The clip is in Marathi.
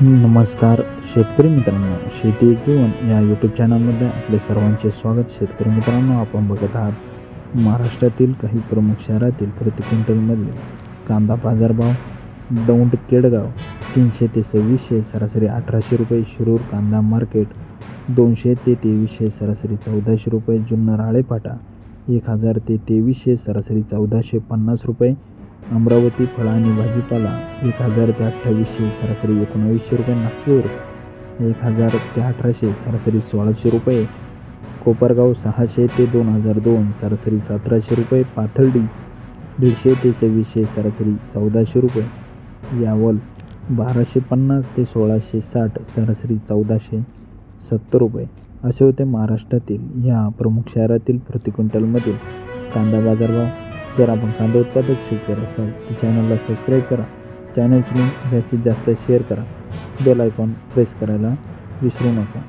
नमस्कार शेतकरी मित्रांनो. शेती जीवन या यूट्यूब चॅनलमध्ये आपले सर्वांचे स्वागत. शेतकरी मित्रांनो आपण बघत आहात महाराष्ट्रातील काही प्रमुख शहरातील प्रति क्विंटलमधील कांदा बाजारभाव दौंड केडगाव तीनशे ते सव्वीसशे सरासरी अठराशे रुपये शिरूर कांदा मार्केट दोनशे ते तेवीसशे सरासरी चौदाशे रुपये जुन्नर आळेपाटा एक हजार ते तेवीसशे सरासरी चौदाशे पन्नास रुपये अमरावती फळं आणि भाजीपाला एक हजार ते अठ्ठावीसशे सरासरी एकोणावीसशे रुपये नागपूर एक हजार ते अठराशे सरासरी सोळाशे रुपये कोपरगाव सहाशे ते दोन हजार दोन सरासरी सतराशे रुपये पाथर्डी दीडशे ते सव्वीसशे सरासरी चौदाशे रुपये यावल बाराशे पन्नास ते सोळाशे साठ सरासरी चौदाशे सत्तर रुपये. असे होते महाराष्ट्रातील या प्रमुख शहरातील प्रति क्विंटलमधील कांदा बाजारभाव जर आपण कांदा उत्पादक शेतकरी असाल तर चॅनलला सबस्क्राईब करा. चॅनलची लिंक जास्तीत जास्त शेअर करा. बेल आयकॉन प्रेस करायला विसरू नका.